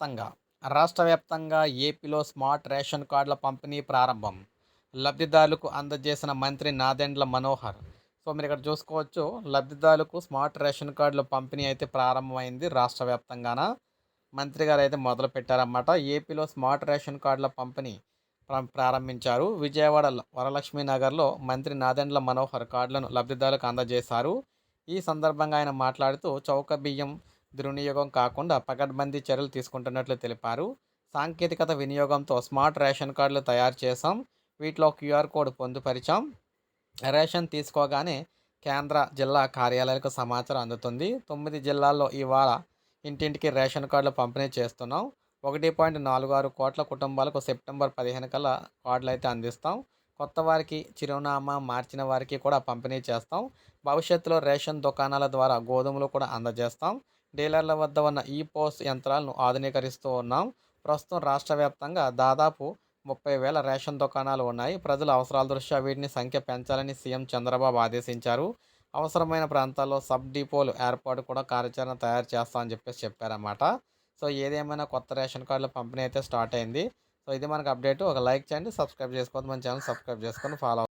వ్యాప్తంగా రాష్ట్ర వ్యాప్తంగా ఏపీలో స్మార్ట్ రేషన్ కార్డుల పంపిణీ ప్రారంభం. లబ్ధిదారులకు అందజేసిన మంత్రి నాదెండ్ల మనోహర్. సో మీరు ఇక్కడ చూసుకోవచ్చు లబ్ధిదారులకు స్మార్ట్ రేషన్ కార్డుల పంపిణీ అయితే ప్రారంభమైంది రాష్ట్ర వ్యాప్తంగాన? మంత్రి గారు అయితే మొదలు పెట్టారన్నమాట. ఏపీలో స్మార్ట్ రేషన్ కార్డుల పంపిణీ ప్రారంభించారు. విజయవాడ వరలక్ష్మీ నగర్లో మంత్రి నాదెండ్ల మనోహర్ కార్డులను లబ్ధిదారులకు అందజేశారు. ఈ సందర్భంగా ఆయన మాట్లాడుతూ చౌక బియ్యం దుర్వినియోగం కాకుండా పకడ్బందీ చర్యలు తీసుకుంటున్నట్లు తెలిపారు. సాంకేతికత వినియోగంతో స్మార్ట్ రేషన్ కార్డులు తయారు చేశాం. వీటిలో క్యూఆర్ కోడ్ పొందుపరిచాం. రేషన్ తీసుకోగానే కేంద్ర జిల్లా కార్యాలయాలకు సమాచారం అందుతుంది. తొమ్మిది జిల్లాల్లో ఇవాళ ఇంటింటికి రేషన్ కార్డులు పంపిణీ చేస్తున్నాం. ఒకటి పాయింట్ నాలుగు ఆరు కోట్ల కుటుంబాలకు సెప్టెంబర్ పదిహేను కల్లా కార్డులు అయితే అందిస్తాం. కొత్త వారికి చిరునామా మార్చిన వారికి కూడా పంపిణీ చేస్తాం. భవిష్యత్తులో రేషన్ దుకాణాల ద్వారా గోధుమలు కూడా అందజేస్తాం. డీలర్ల వద్ద ఉన్న ఈ పోస్ట్ యంత్రాలను ఆధునీకరిస్తూ ఉన్నాం. ప్రస్తుతం రాష్ట్ర వ్యాప్తంగా దాదాపు ముప్పై వేల రేషన్ దుకాణాలు ఉన్నాయి. ప్రజల అవసరాల దృష్ట్యా వీటిని సంఖ్య పెంచాలని సీఎం చంద్రబాబు ఆదేశించారు. అవసరమైన ప్రాంతాల్లో సబ్ డిపోలు ఏర్పాటు కూడా కార్యాచరణ తయారు చేస్తామని చెప్పేసి చెప్పారన్నమాట. సో ఏదేమైనా కొత్త రేషన్ కార్డుల పంపిణీ అయితే స్టార్ట్ అయింది. సో ఇది మనకు అప్డేట్. ఒక లైక్ చేయండి సబ్స్క్రైబ్ చేసుకోవద్దు. మన ఛానల్ సబ్స్క్రైబ్ చేసుకొని ఫాలో